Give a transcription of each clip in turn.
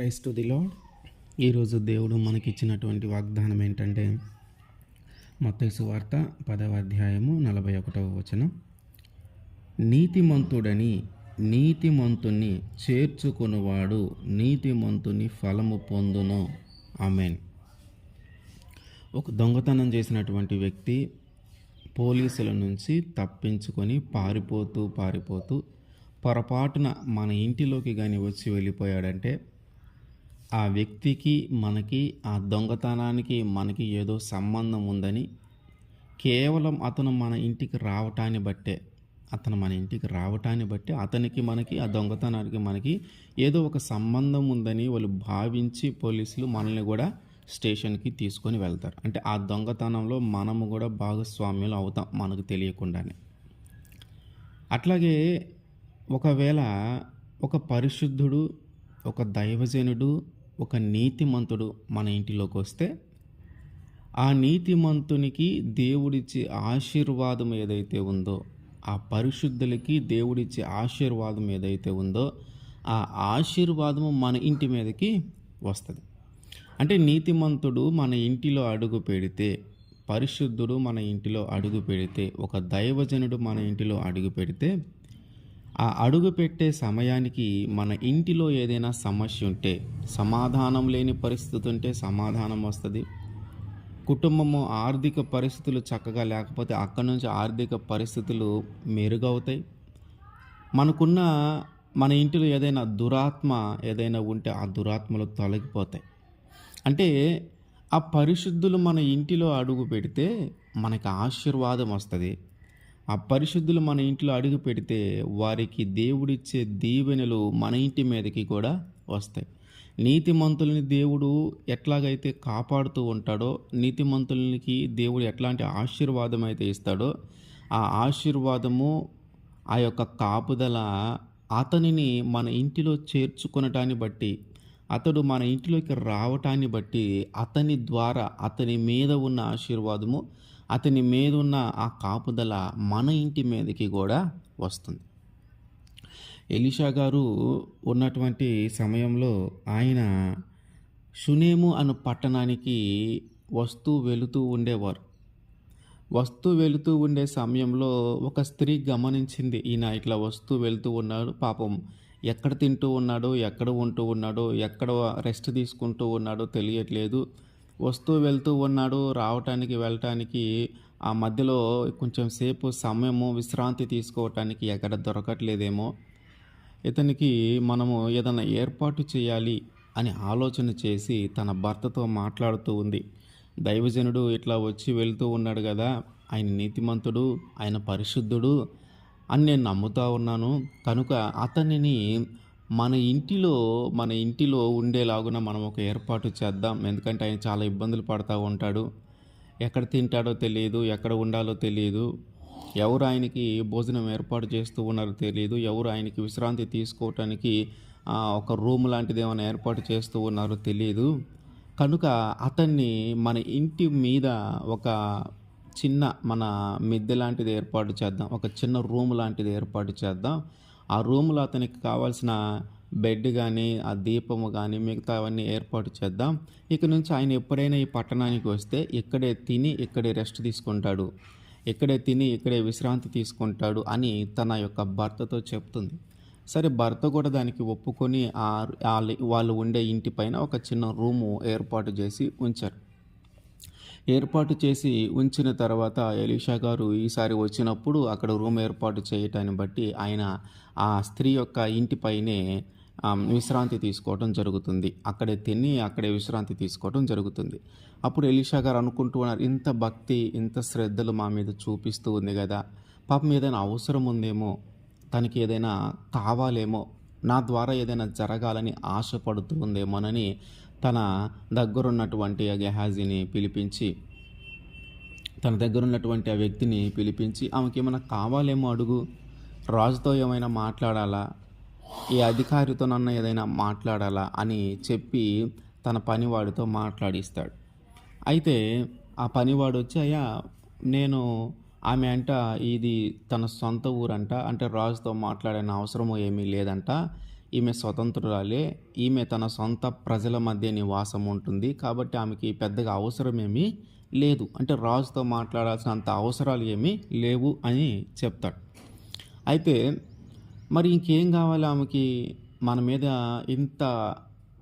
Christ the lord ఈరోజు దేవుడు మనకిచ్చినటువంటి వాగ్దానం ఏంటంటే మత్తయి వార్త పదవ అధ్యాయము నలభై ఒకటవ వచనం. నీతిమంతుడని నీతిమంతుని చేర్చుకునివాడు నీతిమంతుని ఫలము పొందును. ఆమెన్. ఒక దొంగతనం చేసినటువంటి వ్యక్తి పోలీసుల నుంచి తప్పించుకొని పారిపోతూ పారిపోతూ పొరపాటున మన ఇంటిలోకి కానీ వచ్చి వెళ్ళిపోయాడంటే ఆ వ్యక్తికి మనకి ఆ దొంగతనానికి మనకి ఏదో సంబంధం ఉందని కేవలం అతను మన ఇంటికి రావటాన్ని బట్టే అతను మన ఇంటికి రావటాన్ని బట్టి అతనికి మనకి ఆ దొంగతనానికి మనకి ఏదో ఒక సంబంధం ఉందని వాళ్ళు భావించి పోలీసులు మనల్ని కూడా స్టేషన్కి తీసుకొని వెళ్తారు. అంటే ఆ దొంగతనంలో మనము కూడా భాగస్వామ్యులు అవుతాం మనకు తెలియకుండానే. అట్లాగే ఒకవేళ ఒక పరిశుద్ధుడు ఒక దైవజనుడు ఒక నీతిమంతుడు మన ఇంటిలోకి వస్తే ఆ నీతిమంతునికి దేవుడిచ్చే ఆశీర్వాదం ఏదైతే ఉందో ఆ పరిశుద్ధులకి దేవుడిచ్చే ఆశీర్వాదం ఏదైతే ఉందో ఆ ఆశీర్వాదము మన ఇంటి మీదకి వస్తుంది. అంటే నీతిమంతుడు మన ఇంటిలో అడుగు పెడితే పరిశుద్ధుడు మన ఇంటిలో అడుగు పెడితే ఒక దైవజనుడు మన ఇంటిలో అడుగు పెడితే ఆ అడుగు పెట్టే సమయానికి మన ఇంటిలో ఏదైనా సమస్య ఉంటే సమాధానం లేని పరిస్థితి ఉంటే సమాధానం వస్తుంది. కుటుంబము ఆర్థిక పరిస్థితులు చక్కగా లేకపోతే అక్కడి నుంచి ఆర్థిక పరిస్థితులు మెరుగవుతాయి. మనకున్న మన ఇంటిలో ఏదైనా దురాత్మ ఏదైనా ఉంటే ఆ దురాత్మలు తొలగిపోతాయి. అంటే ఆ పరిశుద్ధులు మన ఇంటిలో అడుగు పెడితే మనకి ఆశీర్వాదం వస్తుంది. ఆ పరిశుద్ధులు మన ఇంట్లో అడుగు పెడితే వారికి దేవుడిచ్చే దీవెనలు మన ఇంటి మీదకి కూడా వస్తాయి. నీతిమంతులని దేవుడు ఎట్లాగైతే కాపాడుతూ ఉంటాడో నీతిమంతులకి దేవుడు ఎట్లాంటి ఆశీర్వాదం అయితే ఇస్తాడో ఆ ఆశీర్వాదము ఆ యొక్క కాపుదల అతనిని మన ఇంటిలో చేర్చుకొనటాన్ని బట్టి అతడు మన ఇంటిలోకి రావటాన్ని బట్టి అతని ద్వారా అతని మీద ఉన్న ఆశీర్వాదము అతని మీద ఉన్న ఆ కాపుదల మన ఇంటి మీదకి కూడా వస్తుంది. ఎలిషా గారు ఉన్నటువంటి సమయంలో ఆయన షునేము అను పట్టణానికి వస్తూ వెళుతూ ఉండేవారు. వస్తూ వెళుతూ ఉండే సమయంలో ఒక స్త్రీ గమనించింది. ఈయన ఇట్లా వస్తూ వెళుతూ ఉన్నాడు. పాపం ఎక్కడ తింటూ ఉన్నాడో ఎక్కడ ఉంటూ ఉన్నాడో ఎక్కడ రెస్ట్ తీసుకుంటూ ఉన్నాడో తెలియట్లేదు. వస్తూ వెళ్తూ ఉన్నాడు రావటానికి వెళ్ళటానికి. ఆ మధ్యలో కొంచెం సేపు సమయము విశ్రాంతి తీసుకోవటానికి ఎక్కడ దొరకట్లేదేమో. ఇతనికి మనము ఏదైనా ఏర్పాటు చేయాలి అని ఆలోచన చేసి తన భర్తతో మాట్లాడుతూ ఉంది. దైవజనుడు ఇట్లా వచ్చి వెళ్తూ ఉన్నాడు కదా ఆయన నీతిమంతుడు ఆయన పరిశుద్ధుడు అని నేను నమ్ముతా ఉన్నాను. కనుక అతనిని మన ఇంటిలో మన ఇంటిలో ఉండేలాగున మనం ఒక ఏర్పాటు చేద్దాం. ఎందుకంటే ఆయన చాలా ఇబ్బందులు పడుతూ ఉంటాడు. ఎక్కడ తింటాడో తెలియదు ఎక్కడ ఉండాలో తెలియదు ఎవరు ఆయనకి భోజనం ఏర్పాటు చేస్తూ ఉన్నారో తెలియదు ఎవరు ఆయనకి విశ్రాంతి తీసుకోవటానికి ఒక రూమ్ లాంటిది ఏమైనా ఏర్పాటు చేస్తూ ఉన్నారో తెలియదు కనుక అతన్ని మన ఇంటి మీద ఒక చిన్న మన మిద్దె లాంటిది ఏర్పాటు చేద్దాం. ఒక చిన్న రూమ్ లాంటిది ఏర్పాటు చేద్దాం. ఆ రూమ్లో అతనికి కావాల్సిన బెడ్ కానీ ఆ దీపము కానీ మిగతా అవన్నీ ఏర్పాటు చేద్దాం. ఇక నుంచి ఆయన ఎప్పుడైనా ఈ పట్టణానికి వస్తే ఇక్కడే తిని ఇక్కడే రెస్ట్ తీసుకుంటాడు. ఇక్కడే తిని ఇక్కడే విశ్రాంతి తీసుకుంటాడు అని తన యొక్క భర్తతో చెప్తుంది. సరే భర్త కూడా దానికి ఒప్పుకొని ఆ వాళ్ళు ఉండే ఇంటి పైన ఒక చిన్న రూము ఏర్పాటు చేసి ఉంచారు. ఏర్పాటు చేసి ఉంచిన తర్వాత ఎలీషా గారు ఈసారి వచ్చినప్పుడు అక్కడ రూమ్ ఏర్పాటు చేయటాన్ని బట్టి ఆయన ఆ స్త్రీ యొక్క ఇంటిపైనే విశ్రాంతి తీసుకోవడం జరుగుతుంది. అక్కడే తిని అక్కడే విశ్రాంతి తీసుకోవడం జరుగుతుంది. అప్పుడు ఎలీషా గారు అనుకుంటూ ఉన్నారు ఇంత భక్తి ఇంత శ్రద్ధలు మా మీద చూపిస్తూ ఉంది కదా. పాపం ఏదైనా అవసరం ఉందేమో తనకి ఏదైనా కావాలేమో నా ద్వారా ఏదైనా జరగాలని ఆశపడుతూ ఉందేమోనని తన దగ్గరున్నటువంటి ఆ గెహాజీని పిలిపించి తన దగ్గరున్నటువంటి ఆ వ్యక్తిని పిలిపించి ఆమెకి ఏమైనా కావాలేమో అడుగు. రాజుతో ఏమైనా మాట్లాడాలా? ఈ అధికారితో నన్ను ఏదైనా మాట్లాడాలా? అని చెప్పి తన పనివాడితో మాట్లాడిస్తాడు. అయితే ఆ పనివాడు వచ్చి అయ్యా నేను ఆమె అంట ఇది తన సొంత ఊరంట. అంటే రాజుతో మాట్లాడిన అవసరము ఏమీ లేదంట. ఈమె స్వతంత్రురాలే. ఈమె తన సొంత ప్రజల మధ్య నివాసం ఉంటుంది. కాబట్టి ఆమెకి పెద్దగా అవసరమేమీ లేదు. అంటే రాజుతో మాట్లాడాల్సిన అంత అవసరాలు ఏమీ లేవు అని చెప్తాడు. అయితే మరి ఇంకేం కావాలి ఆమెకి? మన మీద ఇంత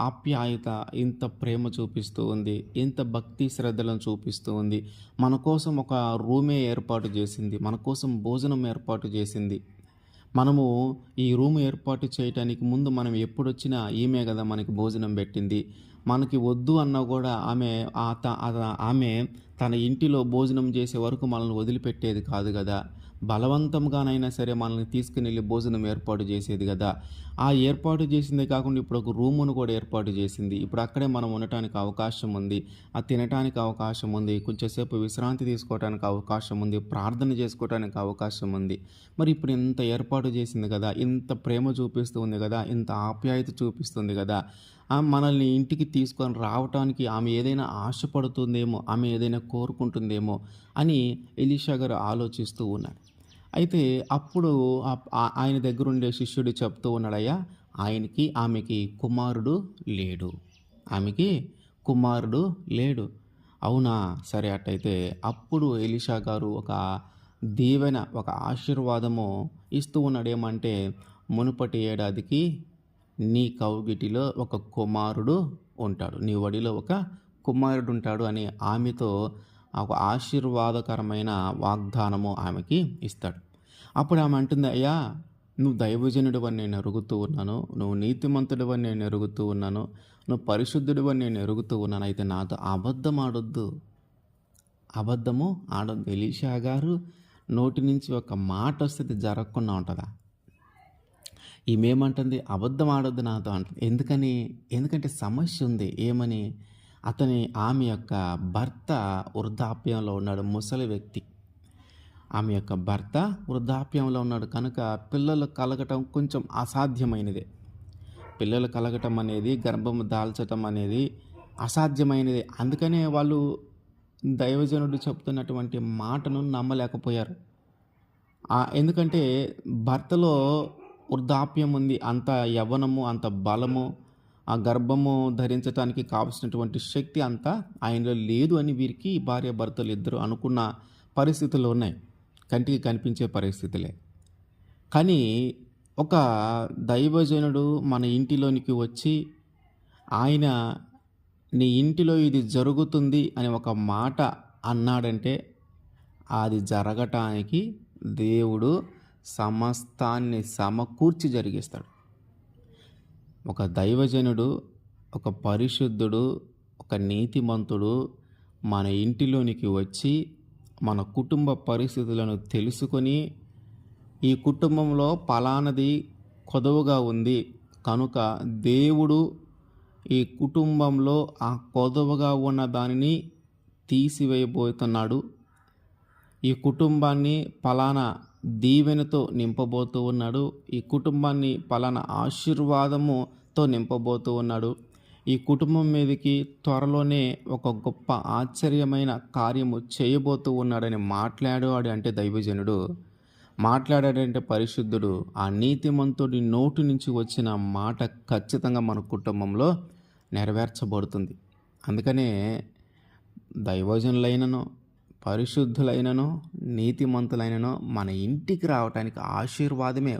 ఆప్యాయత ఇంత ప్రేమ చూపిస్తూ ఉంది. ఇంత భక్తి శ్రద్ధలను చూపిస్తూ ఉంది. మన కోసం ఒక రూమే ఏర్పాటు చేసింది. మన కోసం భోజనం ఏర్పాటు చేసింది. మనము ఈ రూమ్ ఏర్పాటు చేయటానికి ముందు మనం ఎప్పుడొచ్చినా ఈమె కదా మనకి భోజనం పెట్టింది. మనకి వద్దు అన్నా కూడా ఆమె త- ఆమె తన ఇంటిలో భోజనం చేసే వరకు మనల్ని వదిలిపెట్టేది కాదు కదా. బలవంతంగానైనా సరే మనల్ని తీసుకుని వెళ్ళి భోజనం ఏర్పాటు చేసేది కదా. ఆ ఏర్పాటు చేసిందే కాకుండా ఇప్పుడు ఒక రూమును కూడా ఏర్పాటు చేసింది. ఇప్పుడు అక్కడే మనం ఉండటానికి అవకాశం ఉంది. ఆ తినటానికి అవకాశం ఉంది. కొంచెంసేపు విశ్రాంతి తీసుకోవడానికి అవకాశం ఉంది. ప్రార్థన చేసుకోవడానికి అవకాశం ఉంది. మరి ఇప్పుడు ఇంత ఏర్పాటు చేసింది కదా ఇంత ప్రేమ చూపిస్తుంది కదా ఇంత ఆప్యాయత చూపిస్తుంది కదా ఆ మనల్ని ఇంటికి తీసుకొని రావటానికి ఆమె ఏదైనా ఆశపడుతుందేమో ఆమె ఏదైనా కోరుకుంటుందేమో అని ఎలీషా గారు ఆలోచిస్తూ ఉన్నారు. అయితే అప్పుడు ఆయన దగ్గర ఉండే శిష్యుడు చెప్తూ ఉన్నాడయ్యా ఆయనకి ఆమెకి కుమారుడు లేడు. ఆమెకి కుమారుడు లేడు. అవునా? సరే అట్టయితే అప్పుడు ఎలిషా గారు ఒక దీవెన ఒక ఆశీర్వాదము ఇస్తూ ఉన్నాడు ఏమంటే మునుపటి ఏడాదికి నీ కౌగిటిలో ఒక కుమారుడు ఉంటాడు. నీ వడిలో ఒక కుమారుడు ఉంటాడు అని ఆమెతో ఒక ఆశీర్వాదకరమైన వాగ్దానము ఆమెకి ఇస్తాడు. అప్పుడు ఆమె అంటుంది అయ్యా నువ్వు దైవజనుడు అని నేను ఎరుగుతూ ఉన్నాను నువ్వు నీతిమంతుడు అని నేను ఎరుగుతూ ఉన్నాను నువ్వు పరిశుద్ధుడు అని నేను ఎరుగుతూ ఉన్నాను. అయితే నాతో అబద్ధం ఆడొద్దు. అబద్ధము ఆడొద్దు. ఎలీషా గారు నోటి నుంచి ఒక మాట వస్తే జరగకుండా ఉంటుందా? ఈమెమంటుంది అబద్ధం ఆడొద్దు నాతో అంటుంది. ఎందుకని? ఎందుకంటే సమస్య ఉంది. ఏమని? అతని ఆమె యొక్క భర్త వృద్ధాప్యంలో ఉన్నాడు ముసలి వ్యక్తి. ఆమె యొక్క భర్త వృద్ధాప్యంలో ఉన్నాడు. కనుక పిల్లలు కలగటం కొంచెం అసాధ్యమైనదే. పిల్లలు కలగటం అనేది గర్భం దాల్చటం అనేది అసాధ్యమైనది. అందుకనే వాళ్ళు దైవజనుడు చెప్తున్నటువంటి మాటను నమ్మలేకపోయారు. ఎందుకంటే భర్తలో వృద్ధాప్యం ఉంది. అంత యవ్వనము అంత బలము ఆ గర్భము ధరించడానికి కావలసినటువంటి శక్తి అంతా ఆయనలో లేదు అని వీరికి భార్య భర్తలు ఇద్దరు అనుకున్న పరిస్థితులు ఉన్నాయి. కంటికి కనిపించే పరిస్థితులే. కానీ ఒక దైవజనుడు మన ఇంటిలోనికి వచ్చి ఆయన నీ ఇంటిలో ఇది జరుగుతుంది అని ఒక మాట అన్నాడంటే అది జరగటానికి దేవుడు సమస్తాన్ని సమకూర్చి జరిగిస్తాడు. ఒక దైవజనుడు ఒక పరిశుద్ధుడు ఒక నీతిమంతుడు మన ఇంటిలోనికి వచ్చి మన కుటుంబ పరిస్థితులను తెలుసుకొని ఈ కుటుంబంలో పలానది కొదవగా ఉంది. కనుక దేవుడు ఈ కుటుంబంలో ఆ కొదవగా ఉన్న దానిని తీసివేయబోతున్నాడు. ఈ కుటుంబాన్ని పలానా దీవెనతో నింపబోతూ ఉన్నాడు. ఈ కుటుంబాన్ని పలానా ఆశీర్వాదముతో నింపబోతూ ఉన్నాడు. ఈ కుటుంబం మీదకి త్వరలోనే ఒక గొప్ప ఆశ్చర్యమైన కార్యము చేయబోతూ ఉన్నాడని మాట్లాడాడు అంటే దైవజనుడు. మాట్లాడాడంటే పరిశుద్ధుడు. ఆ నీతిమంతుడి నోటి నుంచి వచ్చిన మాట ఖచ్చితంగా మన కుటుంబంలో నెరవేర్చబడుతుంది. అందుకనే దైవజనులైనను పరిశుద్ధులైనను నీతిమంతులైనను మన ఇంటికి రావటానికి ఆశీర్వాదమే.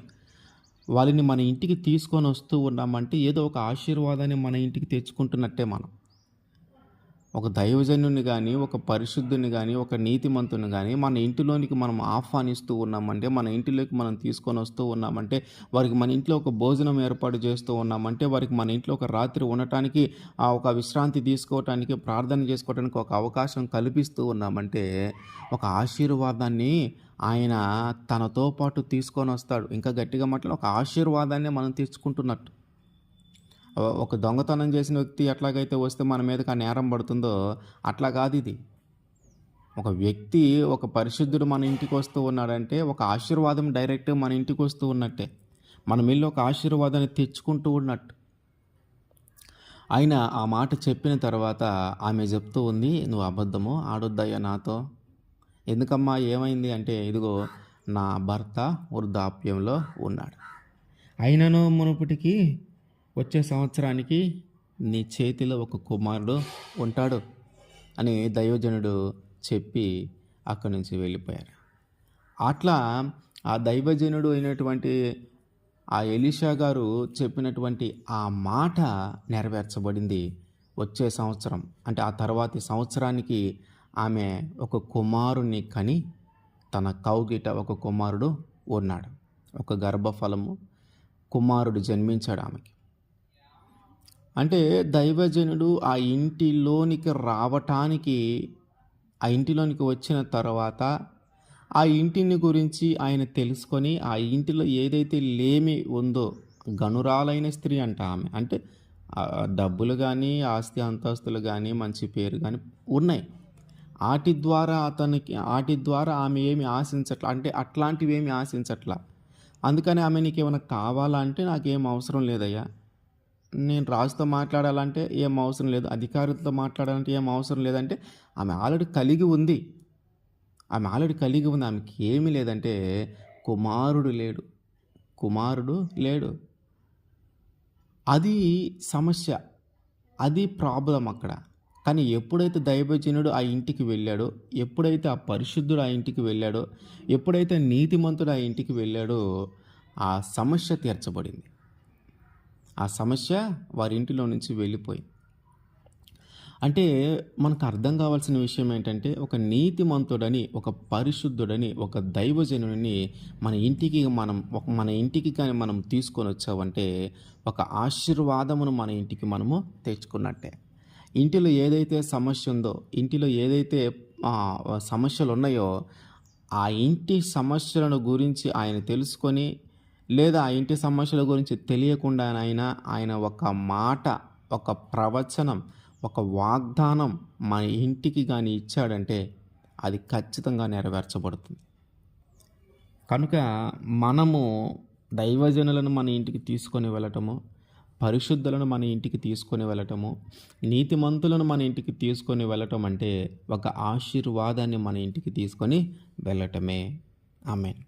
వాళ్ళని మన ఇంటికి తీసుకొని వస్తూ ఉన్నామంటే ఏదో ఒక ఆశీర్వాదాన్ని మన ఇంటికి తెచ్చుకుంటున్నట్టే మనం. ఒక దైవజనుని కానీ ఒక పరిశుద్ధుని కానీ ఒక నీతిమంతుని కానీ మన ఇంటిలోనికి మనం ఆహ్వానిస్తూ ఉన్నామంటే మన ఇంటిలోకి మనం తీసుకొని వస్తూ ఉన్నామంటే వారికి మన ఇంట్లో ఒక భోజనం ఏర్పాటు చేస్తూ ఉన్నామంటే వారికి మన ఇంట్లో ఒక రాత్రి ఉండటానికి ఆ ఒక విశ్రాంతి తీసుకోవటానికి ప్రార్థన చేసుకోవటానికి ఒక అవకాశం కల్పిస్తూ ఉన్నామంటే ఒక ఆశీర్వాదాన్ని ఆయన తనతో పాటు తీసుకొని వస్తాడు. ఇంకా గట్టిగా మాట్లాడి ఒక ఆశీర్వాదాన్ని మనం తీసుకుంటున్నట్టు ఒక దొంగతనం చేసిన వ్యక్తి ఎట్లాగైతే వస్తే మన మీదకి ఆ నేరం పడుతుందో అట్లా కాదు ఇది. ఒక వ్యక్తి ఒక పరిశుద్ధుడు మన ఇంటికి వస్తూ ఉన్నాడంటే ఒక ఆశీర్వాదం డైరెక్ట్ మన ఇంటికి వస్తూ ఉన్నట్టే. మనం మిల్లు ఒక ఆశీర్వాదాన్ని తెచ్చుకుంటూ ఉన్నట్టు. ఆయన ఆ మాట చెప్పిన తర్వాత ఆమె చెప్తూ ఉంది నువ్వు అబద్ధము ఆడొద్దయ్యా నాతో. ఎందుకమ్మా ఏమైంది? అంటే ఇదిగో నా భర్త వృద్ధాప్యంలో ఉన్నాడు. అయినను మునుపటికి వచ్చే సంవత్సరానికి నీ చేతిలో ఒక కుమారుడు ఉంటాడు అని దైవజనుడు చెప్పి అక్కడి నుంచి వెళ్ళిపోయారు. అట్లా ఆ దైవజనుడు అయినటువంటి ఆ ఎలీషా గారు చెప్పినటువంటి ఆ మాట నెరవేర్చబడింది వచ్చే సంవత్సరం. అంటే ఆ తర్వాతి సంవత్సరానికి ఆమె ఒక కుమారుని కని తన కౌగిట ఒక కుమారుడు ఉన్నాడు. ఒక గర్భఫలము కుమారుడు జన్మించాడు ఆమెకి. అంటే దైవజనుడు ఆ ఇంటిలోనికి రావటానికి ఆ ఇంటిలోనికి వచ్చిన తర్వాత ఆ ఇంటిని గురించి ఆయన తెలుసుకొని ఆ ఇంటిలో ఏదైతే లేమి ఉందో గనురాలైన స్త్రీ అంట ఆమె. అంటే డబ్బులు కానీ ఆస్తి అంతస్తులు కానీ మంచి పేరు కానీ ఉన్నాయి. వాటి ద్వారా అతనికి ఆటి ద్వారా ఆమె ఏమి ఆశించట్లా అంటే అట్లాంటివి ఏమి ఆశించట్లా. అందుకని ఆమె నీకు ఏమైనా కావాలంటే నాకేం అవసరం లేదయ్యా. నేను రాజుతో మాట్లాడాలంటే ఏం అవసరం లేదు. అధికారులతో మాట్లాడాలంటే ఏం అవసరం లేదంటే ఆమె ఆల్రెడీ కలిగి ఉంది. ఆమె ఆల్రెడీ కలిగి ఉంది. ఆమెకి ఏమీ లేదంటే కుమారుడు లేడు. కుమారుడు లేడు. అది సమస్య. అది ప్రాబ్లం అక్కడ. కానీ ఎప్పుడైతే దైవజనుడు ఆ ఇంటికి వెళ్ళాడో ఎప్పుడైతే ఆ పరిశుద్ధుడు ఆ ఇంటికి వెళ్ళాడో ఎప్పుడైతే నీతిమంతుడు ఆ ఇంటికి వెళ్ళాడో ఆ సమస్య తీర్చబడింది. ఆ సమస్య వారి ఇంటిలో నుంచి వెళ్ళిపోయి. అంటే మనకు అర్థం కావాల్సిన విషయం ఏంటంటే ఒక నీతిమంతుడని ఒక పరిశుద్ధుడని ఒక దైవజనుడిని మన ఇంటికి మనం ఒక మన ఇంటికి కానీ మనం తీసుకొని వచ్చామంటే ఒక ఆశీర్వాదమును మన ఇంటికి మనము తెచ్చుకున్నట్టే. ఇంటిలో ఏదైతే సమస్య ఉందో ఇంటిలో ఏదైతే సమస్యలు ఉన్నాయో ఆ ఇంటి సమస్యలను గురించి ఆయన తెలుసుకొని లేదా ఆ ఇంటి సమస్యల గురించి తెలియకుండానైనా ఆయన ఒక మాట ఒక ప్రవచనం ఒక వాగ్దానం మన ఇంటికి కానీ ఇచ్చాడంటే అది ఖచ్చితంగా నెరవేర్చబడుతుంది. కనుక మనము దైవజనులను మన ఇంటికి తీసుకొని వెళ్ళటము పరిశుద్ధులను మన ఇంటికి తీసుకొని వెళ్ళటము నీతిమంతులను మన ఇంటికి తీసుకొని వెళ్ళటం అంటే ఒక ఆశీర్వాదాన్ని మన ఇంటికి తీసుకొని వెళ్ళటమే. ఆమెన్.